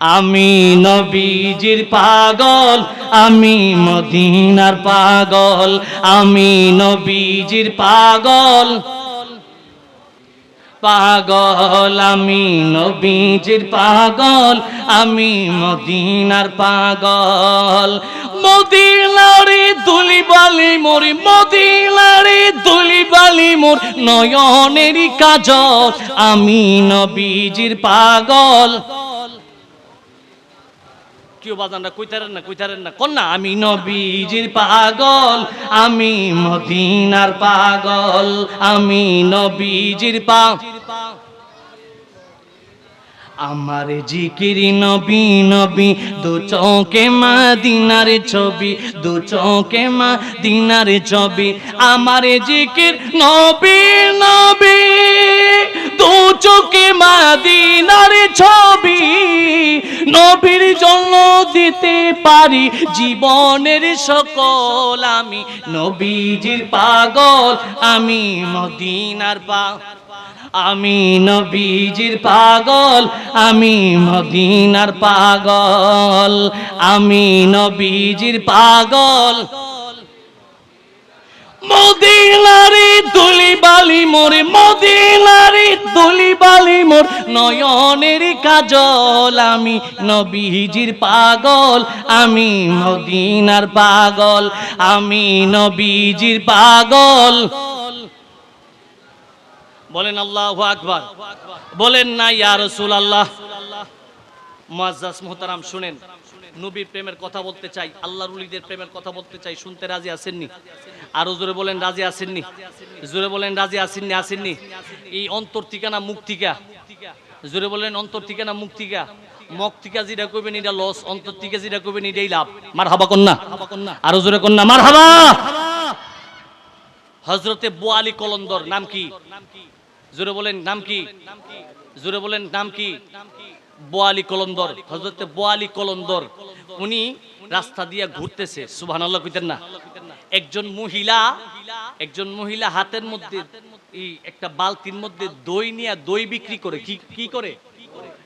আমি নবীজির পাগল, আমি মদিনার পাগল, আমি নবীজির পাগল। পাগল, আমি নবীজির পাগল, আমি মদিনার পাগল। মদিনারে দুলি বালি মোর, মদিনারে দুলি বালি মোর নয়নেরই কাজল, আমি নবীজির পাগল। কেউ বাজানরা কইতারেন না কইতারেন না। কন্যা আমি নবীজির পাগল, আমি মদিনার পাগল, আমি নবীজির পা আমার জিকির নবী নবী, দু চৌকে মাদিনার ছবি, দু চৌকে মাদিনার ছবি। আমার জিকির নবী নবী, দু চোখে মাদিনার ছবি নবীর জন্য দিতে পারি, জীবনের সকল আমি। নবীজির পাগল, আমি মদিনার পা আমি নবীজির পাগল, আমি মদিনার পাগল। আমি নবীজির পাগল। মদিনারি তুলি বালি মোরে, মদিনারি তুলি বালি মোর। নয়নের কাজল, আমি নবীজির পাগল, আমি মদিনার পাগল, আমি নবীজির পাগল। বলেন আল্লাহ আকবার। বলেন না, ইয়া রসুল আল্লাহ মুআজ্জাজ মুহতারাম, শুনেন। নবীর প্রেমের কথা বলতে চাই আল্লাহ উলিদের প্রেমের কথা বলতে চাই, শুনতে রাজি আছেননি? আরও জোরে বলেন, রাজি আসেননি জোরে বলেন, রাজি আসেননি আসেননি এই অন্তর ঠিকানা মুক্তিকা জোরে বলেন, অন্তর ঠিকানা মুক্তিকা মক টিকা যেটা করবেন এটা লস। অন্তর টিকা যেটা করবেন এটাই লাভ। মার হাবা কন্যা। আরও জোরে কন্যা মার হাবা হজরতে বোয়ালি কলন্দর, নাম কি? জোরে বলেন, নাম কি? জোরে বলেন, নাম কি? বোয়ালি কলন্দর হজরতে বোয়ালি কলন্দর, উনি রাস্তা দিয়ে ঘুরতেছে সুভান আল্লাহ কইতেন না। একজন মহিলা একজন মহিলা হাতের মধ্যে একটা বালতির মধ্যে দই নিয়ে দই বিক্রি করে, কি কি করে?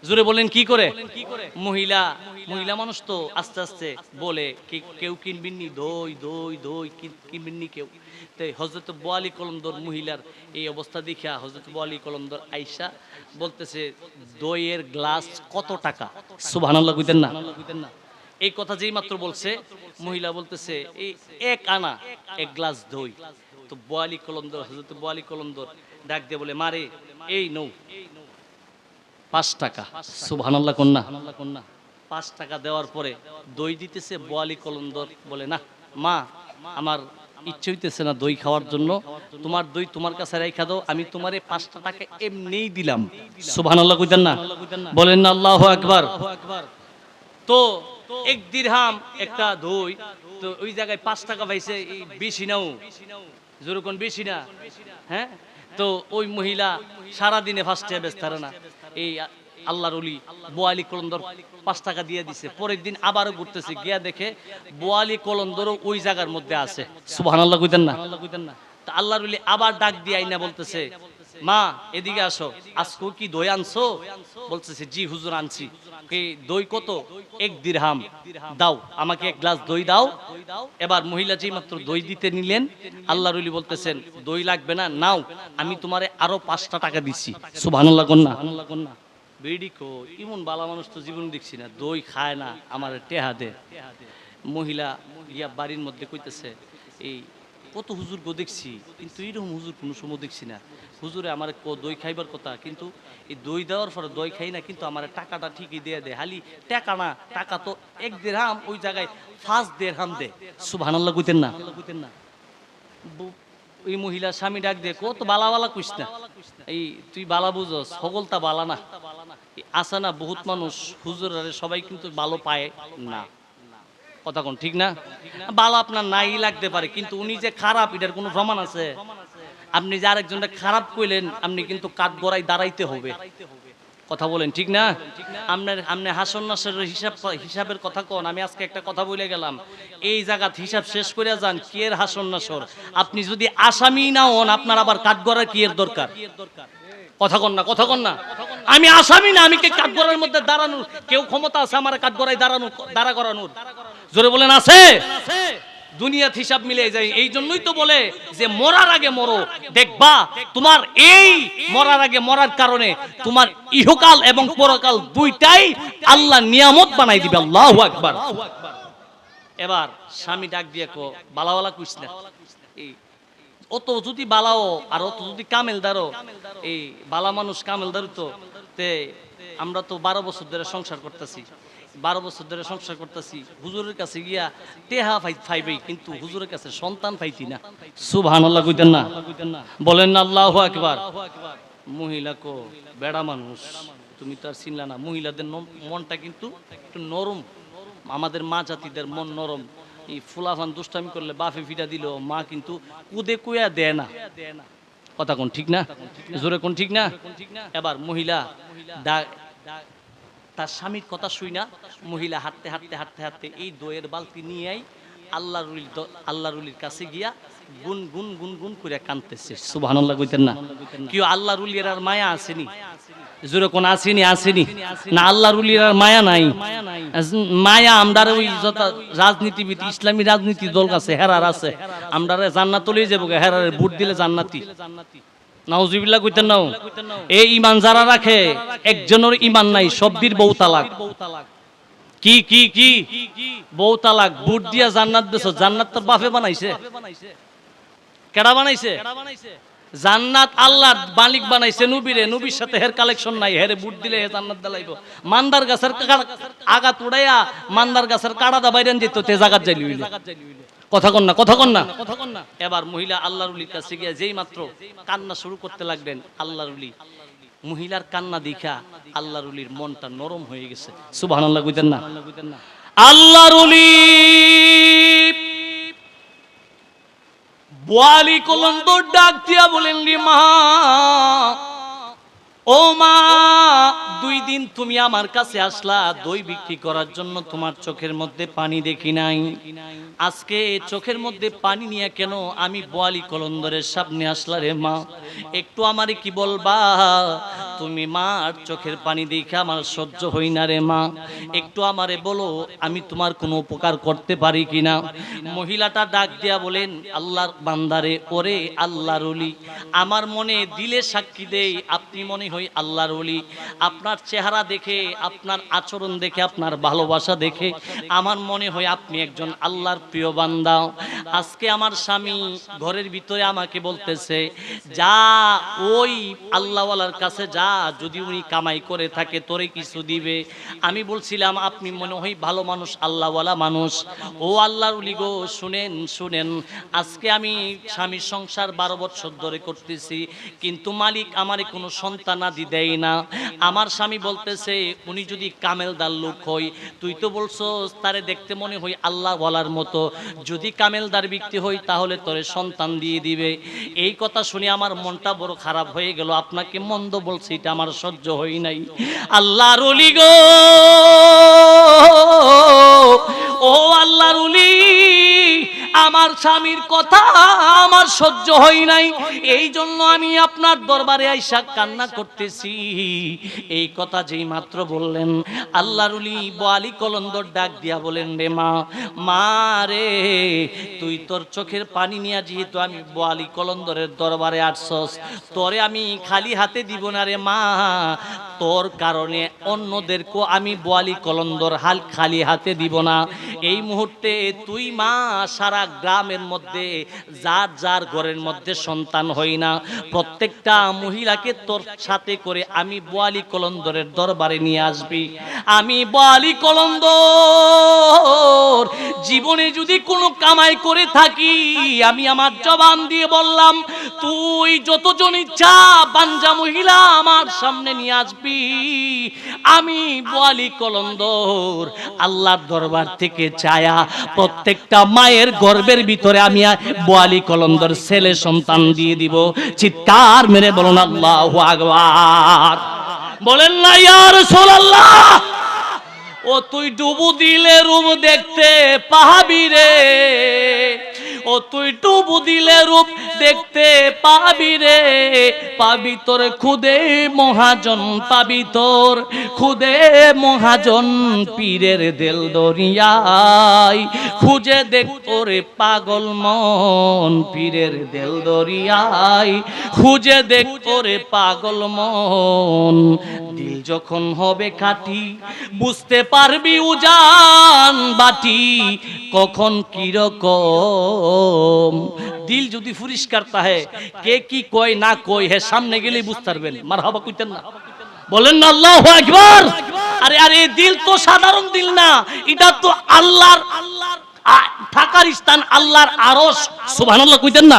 জোরে বলেন, কি করে? মহিলা মহিলা মানুষ তো আস্তে আস্তে বলে কেউ কিনবেননি? দই দই দই কিনবেননি কেউ? তাই হজরত বোয়ালি কলন্দর মহিলার এই অবস্থা দেখিয়া হজরত বোয়ালি কলন্দর আইসা বলতেছে, দইয়ের গ্লাস কত টাকা? সুবহানাল্লাহ কইতেন না। এই কথা যেই মাত্র বলছে, মহিলা বলতেছে, এই এক আনা, এক গ্লাস দই। তো বোয়ালি কলন্দর হজরত বোয়ালি কলন্দর ডাক দিয়ে বলে, মারে, এই নৌ। পাঁচ টাকা। সুবহানাল্লাহ, কন্যা। পাঁচ টাকা দেওয়ার পরে দই দিতেছে বোয়ালি কলন্দর, বলে, না, মা, আমার ইচ্ছে হইতেছে না দই খাওয়ার জন্য। তোমার দই তোমার কাছে রেখা দাও, আমি তোমার এই পাঁচটা টাকা এমনিই দিলাম। সুবহানাল্লাহ কইতেন না? বলেন না, আল্লাহু আকবার। তো এক দিরহাম একটা দই, তো ওই জায়গায় পাঁচ টাকা পাইছে বেশি নাও। যেরকম বেশি না। হ্যাঁ? তো ওই মহিলা সারা দিনে ফার্স্টে ব্যস্ত না। এই আল্লাহর অলি বোয়ালি কলন্দর পাঁচ টাকা দিয়ে দিছে। পরের দিন আবারও ঘুরতেছে, গিয়া দেখে বোয়ালি কলন্দরও ওই জায়গার মধ্যে আছে। সুবহান আল্লাহ কইতেন না? তা আল্লাহর অলি আবার ডাক দিয়ে আইনা বলতেছে মা, এদিকে আসো। আজকে কি দই আনছো? বলতেছে, জি, হুজুর আনছি। দই কত? এক দিরহাম। দাও, আমাকে এক গ্লাস দই দাও। এবার মহিলা যেই মাত্র দই দিতে নিলেন, আল্লাহ রলি বলতেছেন, দই লাগবে না, নাও, আমি তোমারে আরও পাঁচটা টাকা দিচ্ছি কো ইমন বালা মানুষ তো জীবন দেখছি না, দই খায় না, আমার টেহা দে। মহিলা ইয়া বাড়ির মধ্যে কইতেছে, এই কত হুজুর গো দেখছি কিন্তু এইরকম হুজুর কোনো সময় দেখছি না। হুজুরে আমার দই খাইবার কথা কিন্তু এই দই দেওয়ার পরে দই খাই না কিন্তু আমার টাকাটা ঠিকই দিয়ে দেয়। হালি টাকা না টাকা তো এক দেড়হাম ওই জায়গায় ফার্স্ট দেড়হাম দে সুবহানাল্লাহ কইতেন না। বু- ওই মহিলা স্বামী ডাক দিয়ে কত বালা বালা কইস না। এই তুই বালা বুঝস সকলটা বালা না। আছে না বহুত মানুষ হুজুর সবাই কিন্তু ভালো পায় না। কথা কোন, ঠিক না? ভালো আপনার নাই লাগতে পারে, কিন্তু উনি যে খারাপ, এটার কোনো প্রমাণ আছে? আপনি যে আরেকজনটা খারাপ কইলেন, আপনি কিন্তু কাঠ গড়াই দাঁড়াইতে হবে। কথা বলেন, ঠিক না? আপনার, আপনি হাসন নাসের হিসাব, হিসাবের কথা কন? আমি আজকে একটা কথা বলে গেলাম। এই জায়গাত হিসাব শেষ করে যান, কি হাসন নাসর? আপনি যদি আসামি না হন, আপনার আবার কাঠগড়ার কি এর দরকার? কথা কন না, কথা কন না? আমি আসামি না, আমি কে কাঠগড়ার মধ্যে দাঁড়ানোর? কেউ ক্ষমতা আছে আমার কাঠগড়ায় দাঁড়ানো, দাঁড়া করানোর? জোরে বলেন, আছে। দুনিয়াত হিসাব মিলে যায়, এই জন্যই তো বলে যে মরার আগে মরো। দেখবা, তোমার এই মরার আগে মরার কারণে তোমার ইহকাল এবং পরকাল দুইটাই আল্লাহ নিয়ামত বানাই দিবে। আল্লাহু আকবার। এবার স্বামী ডাক দিয়ে কো, বালাওয়ালা কুইস না। অত যদি বালাও আর অত যদি কামেলদারও এই বালা মানুষ কামেলদার তো, তে আমরা তো বারো বছর ধরে সংসার করতেছি। বারো বছর ধরে সংসার করতেছি, হুজুরের কাছে গিয়া টেহা ফাই ফাইবেই, কিন্তু হুজুরের কাছে সন্তান পাইতি না। সুবহান আল্লাহ কইতেন না। বলেন না, আল্লাহ আকবার। মহিলা কো, বেড়া মানুষ। তুমি তো আর চিনলা না, মহিলাদের মনটা কিন্তু একটু নরম। আমাদের মা জাতিদের মন নরম। এই ফুলাফান দুষ্টামি করলে বাফে ফিটা দিল, মা কিন্তু কুদে কুয়া দেয় না। কথা কোন ঠিক না? জোরে কোন ঠিক না? এবার মহিলা তার স্বামীর কথা শুই না, মহিলা হাঁটতে হাঁটতে হাঁটতে হাঁটতে এই দইয়ের বালতি নিয়েই আল্লাহ রুলির আল্লাহ রুলির কাছে গিয়া গুন গুন গুন গুন করে কানতেছে সুবহানাল্লাহ কইতেন না। কেউ আল্লাহ রুলির আর মায়া আসেনি। জোরে কোন আসেনি আসেনি। না আল্লাহ রুলির আর মায়া নাই। মায়া আমদার ওই রাজনীতিবিদ, ইসলামী রাজনীতি দল আছে, হেরার আছে। আমদারে জান্নাত লই যাব হেরারে ভোট দিলে জান্নাতি। নাউজিবিল্লাহ কইতেন নাও এই ইমান যারা রাখে, একজনের ইমান নাই সব্বির বউ তালাক। কি কি কি? বউ তালাক, বুট দিয়া জান্নাত দেছো, জান্নাত তোর বাপে বানাইছে। কেডা বানাইছে? জান্নাত আল্লাহ মালিক বানাইছে নবীরে, নবীর সাথে হের কালেকশন নাই, হেরে বুট দিলে হে জান্নাত দিলাইব। মান্দার গাছের আগাত উড়াইয়া মান্দার গাছের কাড়া দা বাইরেন যেত তে জাগাত যাইলি কথা কন না কথা কন না। কথা কন না এবার মহিলা আল্লাহর উলির কাছে গিয়া যেই মাত্র কান্না শুরু করতে লাগলেন আল্লাহর উলি। মহিলার কান্না দেখা আল্লাহর উলির মনটা নরম হয়ে গেছে। সুবহানাল্লাহ বুঝতেন না। আল্লাহর উলি। বোয়ালি কলন্দর ডাক দিয়া বলেন রে মা। ও মা, দুই দিন তুমি আমার কাছে আসলা, দই বিক্রি করার জন্য তোমার চোখের মধ্যে পানি দেখি নাই। আজকে চোখের মধ্যে পানি নিয়ে কেন আমি বোয়ালি কলন্দরের সামনে আসলা রে মা? একটু আমারে কি বলবা? তুমি মা আর চোখের পানি দেখে আমার সহ্য হই না রে মা। একটু আমারে বলো, আমি তোমার কোনো উপকার করতে পারি কি না? মহিলাটা ডাক দিয়া বলেন, আল্লাহর বান্দারে, ওরে আল্লাহর অলি আমার মনে দিলে সাক্ষী দেই, আপনি মনে হই আল্লাহর অলি আপনার চেহারা দেখে, আপনার আচরণ দেখে, আপনার ভালোবাসা দেখে, আমার মনে হয় আপনি একজন আল্লাহর প্রিয় বান্দা। আজকে আমার স্বামী ঘরের ভিতরে আমাকে বলতেছে, যা ওই আল্লাহওয়ালার কাছে যা, যদি উনি কামাই করে থাকে, তোরে কিছু দিবে। আমি বলছিলাম, আপনি মনে হয় ভালো মানুষ, আল্লাহওয়ালা মানুষ। ও আল্লাহর উলি গো, শুনেন শুনেন, আজকে আমি স্বামীর সংসার বারো বছর ধরে করতেছি, কিন্তু মালিক আমারে কোনো সন্তানাদি দেয় না। আমার স্বামী বলতেছে, উনি যদি কামেলদার লোক হই তুই তো বলছো তারে দেখতে মনে হয় আল্লাহ বলার মতো। যদি কামেলদার ব্যক্তি হই তাহলে তোরে সন্তান দিয়ে দিবে। এই কথা শুনে আমার মনটা বড় খারাপ হয়ে গেল। আপনাকে মন্দ বলছি, এটা আমার সহ্য হই নাই। আল্লাহর অলি গো! ও আল্লাহর অলি! আমার স্বামীর কথা আমার সহ্য হয় নাই। এই জন্য আমি আপনার দরবারে আইসা কান্না করতেছি। এই কথা যেই মাত্র বললেন, আল্লাহর উলি বোয়ালি কলন্দর ডাক দিয়া বলেন রে মা মা রে, তুই তোর চোখের পানি নিয়ে যেহেতু আমি বোয়ালি কলন্দরের দরবারে আসছস, তোরে আমি খালি হাতে দিব না রে মা। তোর কারণে অন্যদেরকেও আমি বোয়ালি কলন্দর হাল খালি হাতে দিব না। এই মুহূর্তে তুই মা সারা গ্রামের মধ্যে, যার যার ঘরের মধ্যে সন্তান হই না। প্রত্যেকটা মহিলাকে তোর সাথে করে আমি বোয়ালি কলন্দরের দরবারে নিয়ে আসবি। আমি বোয়ালি কলন্দর, জীবনে যদি কোনো কামাই করে থাকি, আমি আমার জবান দিয়ে বললাম, তুই যতজন ইচ্ছা বাঞ্জা মহিলা আমার সামনে নিয়ে আসবি। আমি বোয়ালি কলন্দর, আল্লাহর দরবার থেকে চায়া প্রত্যেকটা মায়ের গর্বের ভিতরে আমি বোয়ালি কলন্দর ছেলে সন্তান দিয়ে দিব। চিৎকার মেরে বলুন, আল্লাহ আকবার। বলেন না ইয়ার সোল্লাহ ও, তুই ডুবু দিলে রুম দেখতে পাহাবি রে। ও তুই টুবু দিলে রূপ দেখতে পাবি রে। পাবি তোর খুদে মহাজন, পাবি তোর খুদে মহাজন পীরের দেল দরিয়াই খুঁজে দেখ তোরে পাগল মন পীরের দেল দরিয়াই খুঁজে দেখ তোরে পাগল মন, দিল যখন হবে খাটি, বুঝতে পারবি উজান বাটি, কখন কীরকম দিল যদি পরিষ্কার তাহে, কে কি কয় না কয় হে সামনে গেলেই বুঝতে পারবেন। মার হাবা কইতেন না। বলেন না, আল্লাহ একবার আরে আরে, দিল তো সাধারণ দিল না, এটা তো আল্লাহর আল্লাহর থাকার স্থান আল্লাহর আরস সুবহানাল্লাহ কইতেন না?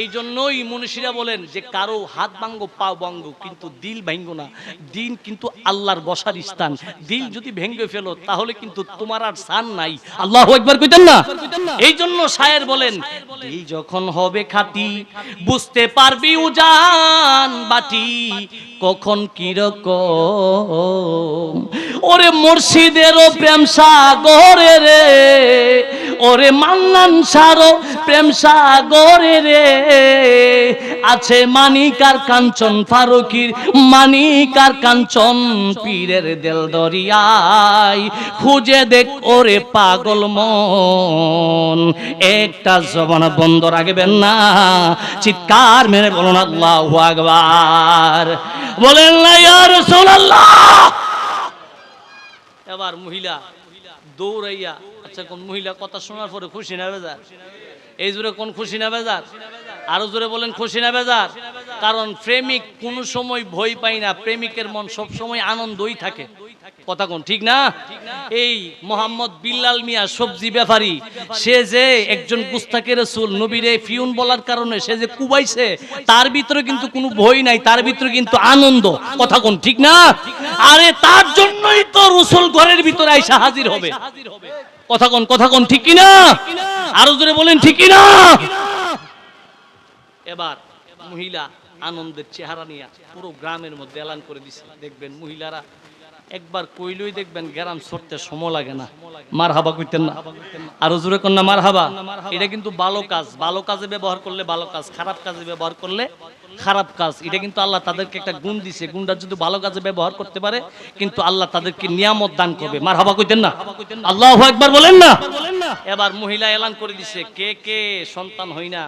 এই জন্যই মনীষীরা বলেন যে কারও হাত ভাঙ্গো পা ভাঙ্গো কিন্তু দিল ভাঙ্গো না। দিন কিন্তু আল্লাহর বসার স্থান। দিল যদি ভেঙ্গে ফেলো তাহলে কিন্তু তোমার আর সান নাই। আল্লাহ একবার কইতেন না? এই জন্য শায়ের বলেন দিল যখন হবে খাঁটি বুঝতে পারবি উজান বাটি কখন কীরকম? ওরে মুর্শিদেরও প্রেম সাগরে রে। ওরে মান্নান সারো, প্রেম সাগরে রে। আছে মানিকার কাঞ্চন ফারুকির, মানিকার কাঞ্চন পীরের দেল দরিয়াই খুঁজে দেখ ওরে পাগল মন, একটা জবান বন্ধ রাখবেন না। চিৎকার মেরে বলুন আল্লাহ আকবার। বলেন না এবার মহিলা দৌড়াইয়া আচ্ছা কোন মহিলা কথা শোনার পরে খুশি না বেজার? এই জোরে কোন খুশি না বেজার? আরও জোরে বলেন খুশি না বেজার? কারণ প্রেমিক কোন সময় ভয় পায় না, প্রেমিকের মন সব সময় আনন্দই থাকে। কথা কোন, ঠিক না? এই মোহাম্মদ বিল্লাল মিয়া সবজি ব্যাপারী, সে যে একজন গুস্তাকের রসুল, নবীরে ফিউন বলার কারণে সে যে কুবাইছে, তার ভিতরে কিন্তু কোনো ভয় নাই, তার ভিতরে কিন্তু আনন্দ। কথা কোন, ঠিক না? আরে তার জন্যই তো রসুল ঘরের ভিতরে আইসা হাজির হবে। কথা কন কথা কন, ঠিক কিনা? আরও জোরে বলেন, ঠিক কিনা? এবার মহিলা আনন্দের চেহারা নিয়ে পুরো গ্রামের মধ্যে এলান করে দিছে। দেখবেন মহিলারা একবার কইলই দেখবেন গ্রাম সরতে সময় লাগে না। মার হাবা কইতেন না। আরও জোরে কোন না মার হাবা এটা কিন্তু ভালো কাজ। ভালো কাজে ব্যবহার করলে ভালো কাজ, খারাপ কাজে ব্যবহার করলে খারাপ কাজ, এটা কিন্তু আল্লাহ তাদেরকে একটা গুণ দিছে। গুণটা যদি ভালো কাজে ব্যবহার করতে পারে, কিন্তু আল্লাহ তাদেরকে নিয়ামত দান করবে। মার হাবা কইতেন না? আল্লাহ একবার বলেন না? এবার মহিলা এলান করে দিছে, কে কে? সন্তান হই না।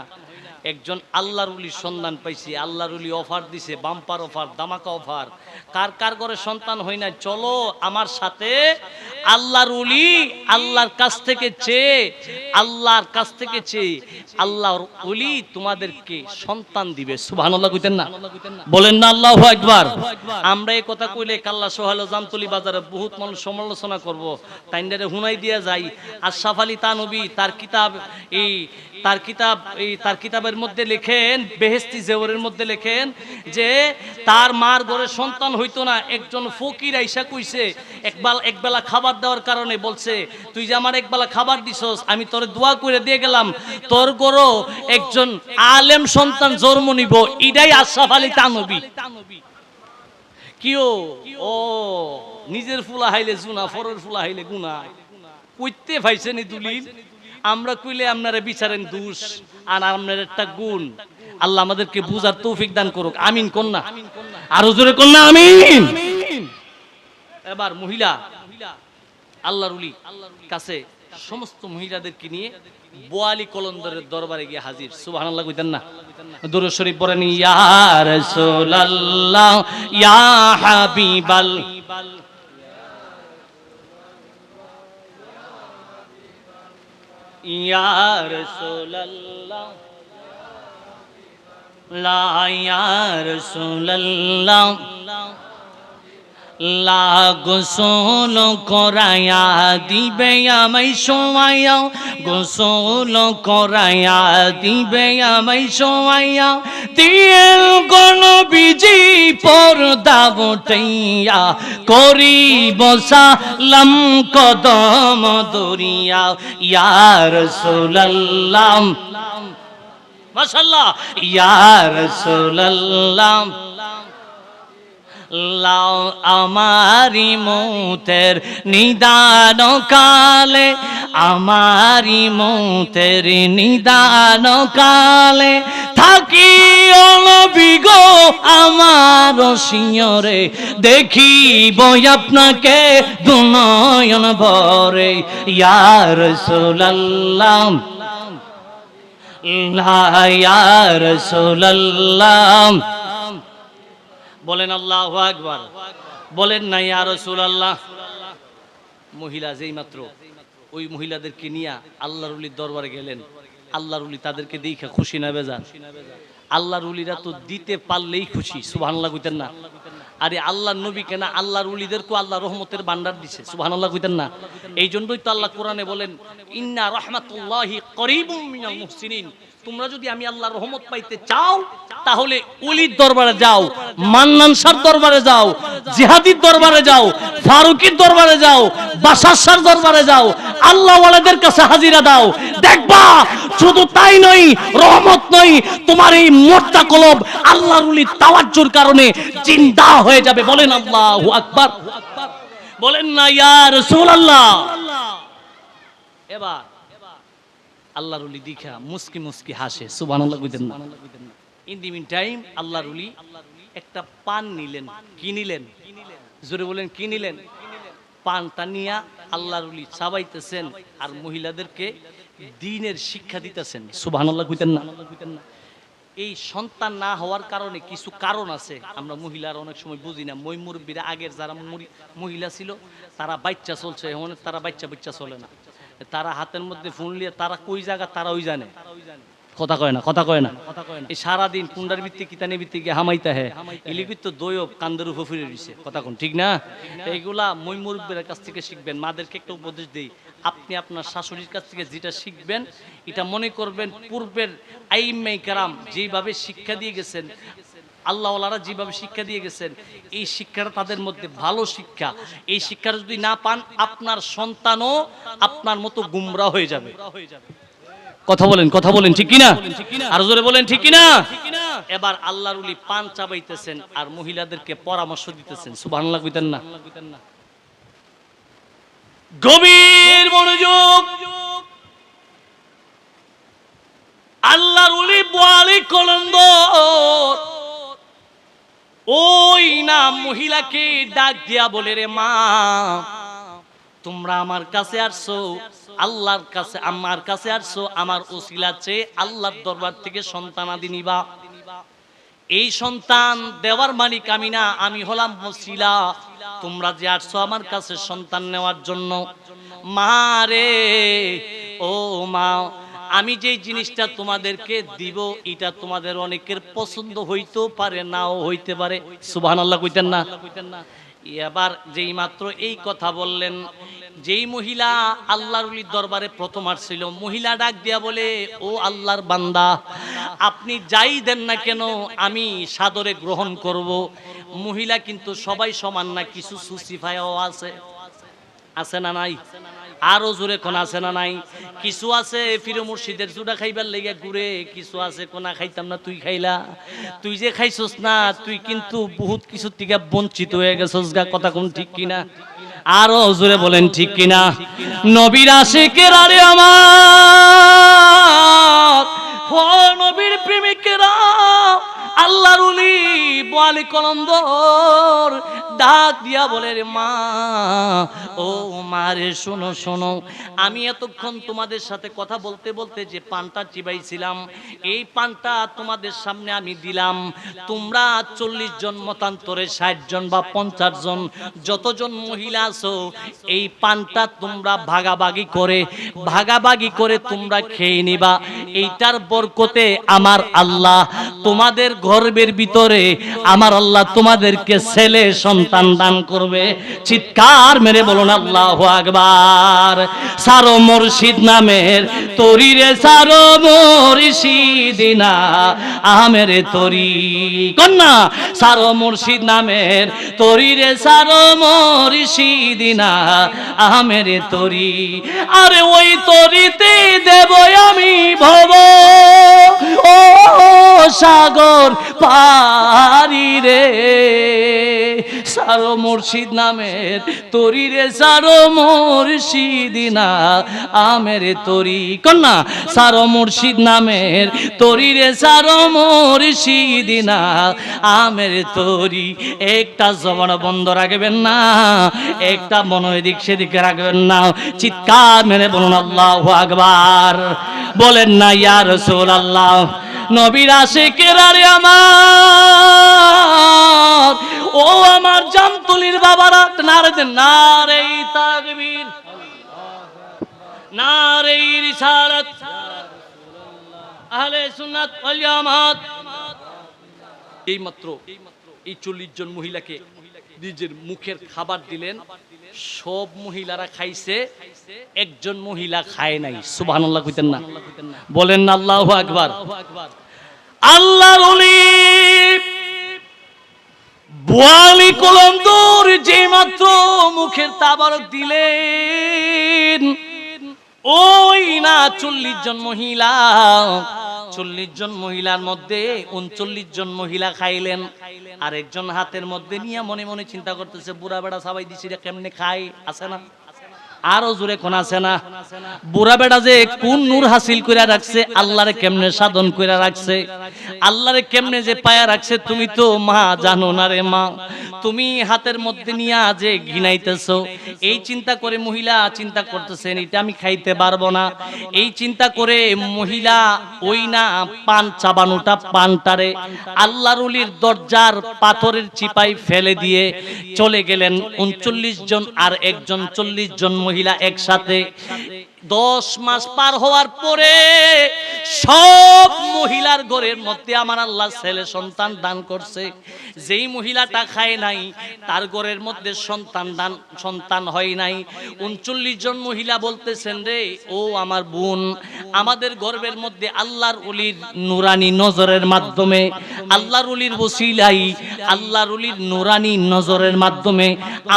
একজন আল্লাহর উলির সন্ধান পাইছি, আল্লাহর উলি অফার দিছে, বাম্পার অফার, দামাকা অফার। কার কার ঘরে সন্তান হই না চলো আমার সাথে আল্লাহর উলি আল্লাহর কাছ থেকে চেয়ে, আল্লাহর কাছ থেকে চেয়ে আল্লাহর উলি তোমাদেরকে সন্তান দিবে। সুবহানাল্লাহ কইতেন না? বলেন না আল্লাহু আকবার। আমরা এই কথা কইলে কাল্লা সোহালো জামতলি বাজারে বহুত মানুষ সমালোচনা করব। তাইন্ডারে হুনাই দিয়া যাই। আশরাফ আলী তানবী তার কিতাব এই তার কিতাব, এই তার কিতাবের মধ্যে লেখেন বেহেস্তি জেওরের মধ্যে লেখেন যে, তার মার ঘরে সন্তান হইতো না, একজন ফকির আইসা কইছে একবেলা একবেলা খাবার দেওয়ার কারণে বলছে, তুই যে আমার একবেলা খাবার দিছস, আমি তোর দোয়া করে দিয়ে গেলাম, তোর গরো একজন আলেম সন্তান জন্ম নিব ইডাই আশরাফ আলী তানবী কিও? ও, নিজের ফুলা হাইলে জুনা ফরের ফুলা হাইলে গুনা কইতে পাইছেন এই দলিল? আমরা কইলে আপনারা বিচারেন দোষ, আর আপনার একটা গুণ। আল্লাহ আমাদেরকে বুঝার তৌফিক দান করুক। আমিন, কন্যা। আরও জোরে কন্যা, আমিন। এবার মহিলা, আল্লাহর উলি কাছে সমস্ত মহিলাদেরকে নিয়ে বোয়ালি কলন্দরের দরবারে গিয়ে হাজির। সুবহানাল্লাহ কইতেন না? দুরূদ শরীফ পড়েন, ইয়া রাসূলুল্লাহ, ইয়া হাবিবাল ইয়া রাসূলুল্লাহ লা ইয়া রাসূলুল্লাহ। লা গোসল করায়া দিবে আমাই সোয়াইয়া গোসল করায়া দিবে আমাই সোয়াইয়া তিল কোন বিজি পর্দা বটাইয়া করি বসালাম কদম দরিয়া। ইয়ার সোলাল্লাম মাশাল্লাহ ইয়ার সোলাল্লাম লাও আমারি মৌতের নিদান কালে আমারি মতের নিদান কালে থাকি অলবিগ আমার সিংহরে দেখিব আপনাকে দুনয়ন ভরে ইয়ার সোলাল্লাম ইয়ার সোলাল্লাম বলেন আল্লাহ আকবার। বলেন না ইয়া রাসূলুল্লাহ। মহিলা যেই মাত্র, ওই মহিলাদেরকে নিয়ে আল্লাহর উলির দরবারে গেলেন। আল্লাহর উলি তাদেরকে দেখে খুশি না বেজান আল্লাহর উলিরা তো দিতে পারলেই খুশি, সুবহানাল্লাহ কইতেন না। আরে আল্লাহর নবী কেনা আল্লাহর উলিদেরকে আল্লাহ রহমতের বান্ডার দিছে, সুবহানাল্লাহ কইতেন না। এই জন্যই তো আল্লাহ কোরআনে বলেন, ইন্না রাহমাতুল্লাহি করিবুম মুহসিনিন। তোমরা যদি আমি আল্লাহর রহমত পাইতে চাও, তাহলে অলির দরবারে যাও মান্নান শাহর দরবারে যাও, জিহাদির দরবারে যাও, ফারুকির দরবারে যাও বাসার শাহর দরবারে যাও, আল্লাহ ওয়ালাদের কাছে হাজিরা দাও। দেখবা, শুধু তাই নয়, রহমত নয়, তোমার এই মোটটা কলব আল্লাহর উলি তাওয়াজ্জুর কারণে চিন্তা হয়ে যাবে। বলেন আল্লাহু আকবার। বলেন না, ইয়া রাসূলুল্লাহ। এবার আল্লাহর উলি দীঘা, মুস্কি মুস্কি হাসে, সুবহানাল্লাহ কইতেন না। ইন দি মিন টাইম আল্লাহর উলি একটা পান নিলেন, কি নিলেন? জোরে বলেন, কি নিলেন? পানটা নিয়া আল্লাহর উলি চাবাইতেছেন আর মহিলাদেরকে দিনের শিক্ষা দিতেছেন, সুবহানাল্লাহ কইতেন না। এই সন্তান না হওয়ার কারণে কিছু কারণ আছে, আমরা মহিলার অনেক সময় বুঝি না। মই মুরব্বীরা আগের যারা মহিলা ছিল, তারা বাচ্চা চলছে তারা বাচ্চা বাচ্চা চলে না। তারা হাতের মধ্যে ফোন নিয়ে তারা কই জায়গা, তারা ওই জানে। কথা কয় না, কথা কয় না। এই সারাদিন কুন্ডার ভিত্তি কিতানি ভিত্তি হামাইতা হে। ইলিগিত তো দৈব কান্দের উপর ফিরে দিছে কথা কোন, ঠিক না? এইগুলা মই মুরব্বীর কাছ থেকে শিখবেন, মাদেরকে একটা উপদেশ দেই। আপনি আপনার শাশুড়ির কাছ থেকে যেটা শিখবেন, এটা মনে করবেন পূর্বের আইমাই কারাম যেভাবে শিক্ষা দিয়ে গেছেন আল্লাহওয়ালারা যেভাবে শিক্ষা দিয়ে গেছেন, এই শিক্ষাটা তাদের মধ্যে ভালো শিক্ষা। এই শিক্ষাটা যদি না পান, আপনার সন্তানও আপনার মতো গুমরা হয়ে যাবে। কথা বলেন কথা বলেন, ঠিক কিনা? আর জোরে বলেন, ঠিক কিনা? এবার আল্লাহর উলি পান চাবাইতেছেন আর মহিলাদেরকে পরামর্শ দিতেছেন। সুবহানাল্লাহ কইতেন না। গভীর মনোযোগ। আল্লাহর উলি বোয়ালি কলন্দ ওই না মহিলাকে ডাক দিয়া বলে রে মা, তোমরা আমার কাছে আসছো, আল্লাহর কাছে, আমার কাছে আসছো, আমার ওসিলা চেয়ে আল্লাহর দরবার থেকে সন্তান আদি নিবা। এই সন্তান দেওয়ার মালিক আমি না, আমি হলাম ওসিলা। তোমরা যে আসছো আমার কাছে সন্তান নেওয়ার জন্য। মা রে, ও মা আমি যেই জিনিসটা তোমাদেরকে দিব, এটা তোমাদের অনেকের পছন্দ হইতেও পারে, নাও হইতে পারে। সুবাহ আল্লাহ কইতেন না? এবার যেই মাত্র এই কথা বললেন, যেই মহিলা আল্লাহর দরবারে প্রথম আসছিল, মহিলা ডাক দিয়া বলে, ও আল্লাহর বান্দা, আপনি যাই দেন না কেন, আমি সাদরে গ্রহণ করব। মহিলা কিন্তু সবাই সমান না, কিছু সুসিফায়ও আছে। আছে না নাই? আরও জোরে কোন আছে না নাই? কিছু আছে ফিরে মুর্শিদের জুড়া খাইবার লেগে ঘুরে, কিছু আছে কোনা খাইতাম না, তুই খাইলা। তুই যে খাইছস না, তুই কিন্তু বহুত কিছু থেকে বঞ্চিত হয়ে গেছস গা, কথা কোন ঠিক কিনা? আরও জোরে বলেন ঠিক কিনা? নবীর আশিকের আরে আমার নবীর প্রেমিকেরা। আল্লাহর উলি, বোয়ালি কলন্দর ডাক দিয়া বলে রে মা, ও মারে শোনো শোনো, আমি এতক্ষণ তোমাদের সাথে কথা বলতে বলতে যে পানটা চিবাইছিলাম, এই পানটা তোমাদের সামনে আমি দিলাম। তোমরা চল্লিশ জন, মতান্তরে ষাট জন বা পঞ্চাশ জন, যতজন মহিলা আছো, এই পানটা তোমরা ভাগাভাগি করে ভাগাভাগি করে তোমরা খেয়ে নিবা। এইটার বরকতে আমার আল্লাহ তোমাদের গর্বের ভিতরে আমার আল্লাহ তোমাদেরকে ছেলে সন্তান দান করবে। চিৎকার মেরে বলুন, আল্লাহ আকবার। সারো মুর্শিদ নামের তরিরে সারো মুর্শিদিনা আমেরে তরি। কন্যা, সারো মুর্শিদ নামের তরিরে সারো মুর্শিদিনা আমেরে তরি। আরে ওই তরিতে দেব আমি ভব। ও সাগর পারি রে। সারো মুর্শিদ নামের তরি রে, সারো মুর্শিদিনা আমের তরি। কন্যা, সারো মুর্শিদ নামের তরি রে, সারো মুর্শিদিনা আমের তরি। একটা জবান বন্ধ রাখবেন না, একটা মন এদিক সেদিকে রাখবেন না। চিৎকার মেরে বলুন, আল্লাহ আকবার। বলেন না, ইয়া রসুল আল্লাহ নবীর আশেকের আরে আমার। ও আমার জামতুলির বাবারা নারে দেন নারে তাকবীর। নারে রিসালাত। আহলে সুন্নাত ওয়াল জামাত। এই মাত্র এই চল্লিশ জন মহিলাকে নিজের মুখের খাবার দিলেন, সব মহিলারা খাইছে, একজন মহিলা খায় নাই। সুবহানাল্লাহ কইতেন না। বলেন না, আল্লাহু আকবার। আল্লাহর ওলি বোয়ালি কলন্দর যে মাত্র মুখের তাবারক দিলেন, ওই না চল্লিশ জন মহিলা চল্লিশ জন মহিলার মধ্যে উনচল্লিশ জন মহিলা খাইলেন। আর একজন হাতের মধ্যে নিয়ে মনে মনে চিন্তা করতেছে, বুড়া বেড়া সবাই দিছি কেমনে খাই আছে না? আরও জোরে কোন আছে না? বুড়া বেড়া যে কোন নূর হাসিল করে রাখছে, আল্লাহরে কেমনে সাধন করে রাখছে? আল্লাহরে কেমনে যে পায়া রাখছে, তুমি তো মা জানো না রে মা। তুমি হাতের মধ্যে নিয়ে যে ঘিনাইতেছো এই চিন্তা করে মহিলা চিন্তা করতেছেন, এটা আমি খাইতে পারব না। এই চিন্তা করে মহিলা ওই না পান চাবানোটা পানটারে আল্লাহর উলির দরজার পাথরের চিপাই ফেলে দিয়ে চলে গেলেন। উনচল্লিশ জন আর একজন চল্লিশ জন মহিলা একসাথে দশ মাস পার হওয়ার পরে সব মহিলার ঘরের মধ্যে আমার আল্লাহ ছেলে সন্তান দান করছে। যেই মহিলাটা খায় নাই, তার ঘরের মধ্যে সন্তান দান, সন্তান হয় নাই। উনচল্লিশ জন মহিলা বলতেছেন, রে, ও আমার বোন, আমাদের গর্বের মধ্যে আল্লাহর উলির নুরানি নজরের মাধ্যমে, আল্লাহর উলির বসিলাই আল্লাহর উলির নুরানি নজরের মাধ্যমে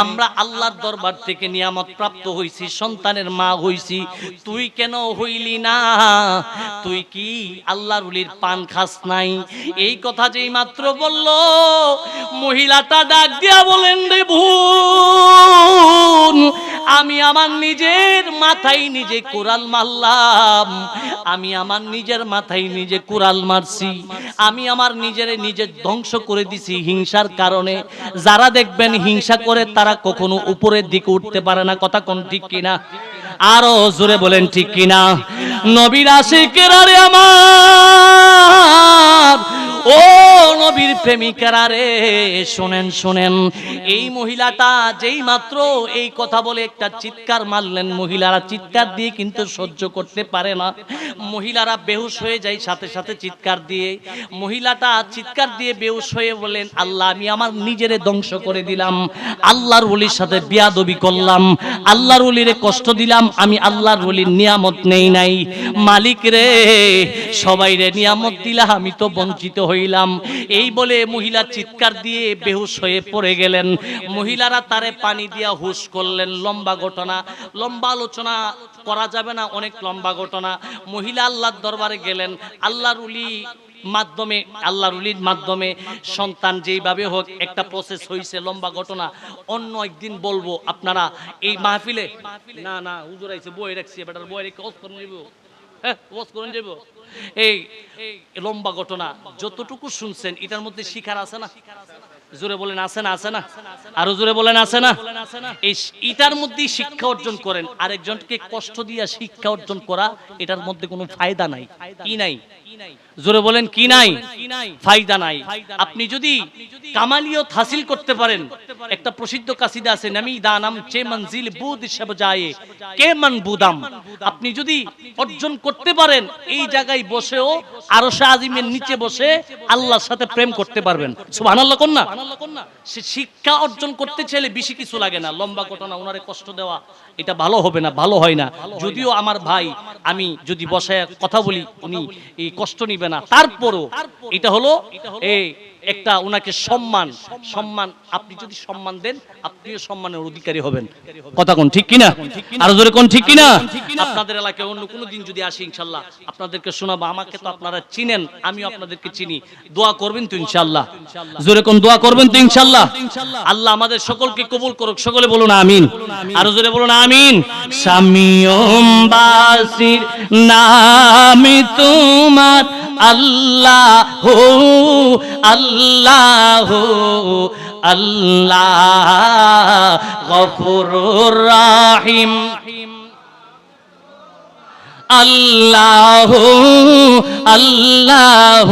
আমরা আল্লাহর দরবার থেকে নিয়ামত প্রাপ্ত হইছি, সন্তানের মা হইছি তুই কেন হইলি না? তুই কি আল্লাহর উলির পান খাস নাই? এই কথা যেই মাত্র বলল, মহিলাটা ডাক দিয়া বলেন রে ভুন আমি আমার নিজের মাথায় নিজে কোরাল মারলাম। আমি আমার নিজের মাথায় নিজে কোরাল মারছি। আমি আমার নিজের নিজে ধ্বংস করে দিছি হিংসার কারণে। যারা দেখবেন হিংসা করে, তারা কখনো উপরের দিকে উঠতে পারে না। কথা কোন ঠিক কিনা? আরও জোরে বলেন ঠিক কিনা? নবীর আশিকের আরে আমার ও নবীর প্রেমিকারা রে, শোনেন শোনেন। এই মহিলাটা যেই মাত্র এই কথা বলে একটা চিৎকার মারলেন, মহিলারা চিৎকার দিয়ে কিন্তু সহ্য করতে পারে না। মহিলারা বেহুশ হয়ে যায় সাথে সাথে চিৎকার দিয়ে। মহিলাটা চিৎকার দিয়ে বেহুশ হয়ে বলেন আল্লাহ, আমি আমার নিজেরে ধ্বংস করে দিলাম। আল্লাহর ওলির সাথে বিয়াদবি করলাম। আল্লাহর ওলিরে কষ্ট দিলাম। আমি আল্লাহর ওলির নিয়ামত নেই নাই। মালিক রে, সবাই রে নিয়ামত দিলা আমি তো বঞ্চিত হইলাম। এই বলে মহিলা চিৎকার দিয়ে বেহুশ হয়ে পড়ে গেলেন। মহিলারা তারে পানি দিয়া হুশ করলেন। লম্বা ঘটনা। লম্বা আলোচনা করা যাবে না, অনেক লম্বা ঘটনা। মহিলা আল্লাহর দরবারে গেলেন। আল্লাহর উলি মাধ্যমে, আল্লাহর উলির মাধ্যমে সন্তান যেইভাবে হোক একটা প্রসেস হয়েছে লম্বা ঘটনা। অন্য একদিন বলব, আপনারা এই মাহফিলে না না, হুজুর আইছে, বই রাখছি বেটার বই রেখে ওস করে নিব হ্যাঁ ওস করে যাব এই লম্বা ঘটনা যতটুকু শুনছেন, এটার মধ্যে শিখার আছে না? জোরে বলেন, আছে না আছে না? আরও জোরে বলেন, আছে না? এই এটার মধ্যেই শিক্ষা অর্জন করেন। আরেকজনকে কষ্ট দিয়া শিক্ষা অর্জন করা, এটার মধ্যে কোনো ফায়দা নাই। কি নাই? জোরে বলেন কি নাই? ফায়দা নাই। আপনি যদি কামালিয়ত হাসিল করতে পারেন একটা প্রসিদ্ধ কাসিদা আছে নামি দানাম চে মঞ্জিল বুদ সব যায় কে মন বুদাম? আপনি যদি অর্জন করতে পারেন এই জায়গায় বসেও আরও আজিমের নিচে বসে আল্লাহর সাথে প্রেম করতে পারবেন। সুবহানাল্লাহ কোন না সে শিক্ষা অর্জন করতে চাইলে বেশি কিছু লাগে না লম্বা ঘটনা ওনারে কষ্ট দেওয়া এটা ভালো হবে না ভালো হয় না। যদিও আমার ভাই আমি যদি বসে কথা বলি উনি এই কষ্ট নিবে না। তারপরও এটা হলো এই একটা ওনাকে সম্মান সম্মান, আপনি যদি সম্মান দেন, আপনিও সম্মানের অধিকারী হবেন। কথা কোন ঠিক কিনা? আর জোরে কোন ঠিক কিনা? আপনাদের এলাকায় অন্য কোনো দিন যদি আসি, ইনশাল্লাহ, আপনাদেরকে শোনাবো। আমাকে তো আপনারা চিনেন, আমিও আপনাদেরকে চিনি। দোয়া করবেন তো, ইনশাল্লাহ। জোরে কোন দোয়া করবেন তো, ইনশাল্লাহ? আল্লাহ আমাদের সকলকে কবুল করুক। সকলে বলুন আমিন। আরও জোরে বলুন আমিন। সামিয়ম বাসির নামে তোমার আল্লাহ হো আল্লাহ আল্লাহ গফুরুর রাহিম। আল্লাহ আল্লাহ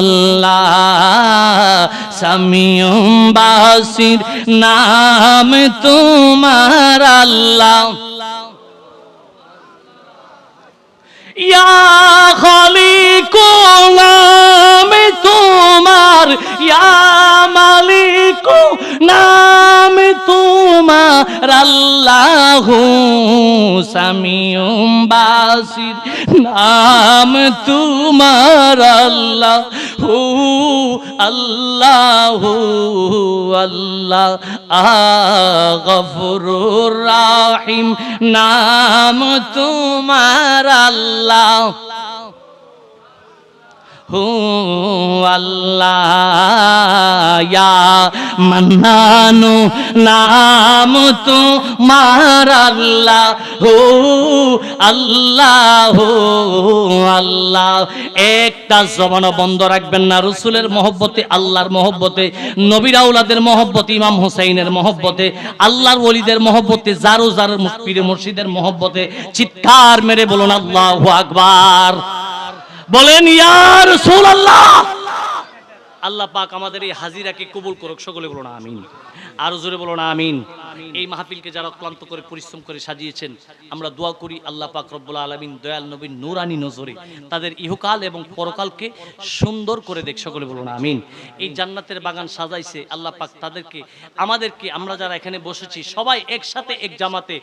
আল্লাহ সামিয়ম বাসির নাম তোমার আল্লাহ। ইয়া খালিক আল্লাহ সামিউম বাসির। নাম তোমার আল্লাহ হু আল্লাহ আল্লাহ গফুরুর রাহিম। নাম তোমার আল্লাহ। হু আল্লাহ মান্নানু নাম তোমার আল্লাহ হু আল্লাহ হু আল্লাহ। একটা জবান বন্ধ রাখবেন না, রসুলের মহব্বতে, আল্লাহর মহব্বতে, নবীর আউলাদের মহব্বতে, ইমাম হুসাইনের মহব্বতে, আল্লাহর ওলিদের মহব্বতে জারু জারু পীর মুর্শিদের মহব্বতে, চিৎকার মেরে বলুন আল্লাহু আকবার। বলেন ইয়ার আল্লাহ আল্লাহ পাক আমাদের এই হাজিরাকে কবুল করুক, সকলে বলো না আমিন। আরও জোরে বলো না আমিন। এই মাহফিলকে যারা ক্লান্ত করে পরিশ্রম করে সাজিয়েছেন, আমরা দোয়া করি আল্লাহ পাক রব্বুল আলামিন দয়াল নবীন নুরানি নজরে তাদের ইহকাল এবং পরকালকে সুন্দর করে দেখ। সকলে বলুন আমিন। এই জান্নাতের বাগান সাজাইছে, আল্লাহ পাক তাদেরকে, আমাদেরকে, আমরা যারা এখানে বসেছি, সবাই একসাথে এক জামাতে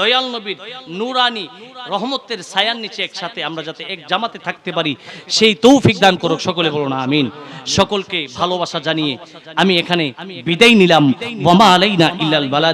দয়াল নবীর নুরানি রহমতের ছায়ার নিচে একসাথে আমরা যাতে এক জামাতে থাকতে পারি, সেই তৌফিক দান করুক, সকলে বলুন আমিন। সকলকে ভালোবাসা জানিয়ে আমি এখানে বিদায় নিলাম। ওয়ামা আলাইনা ইল্লাল বালাদ।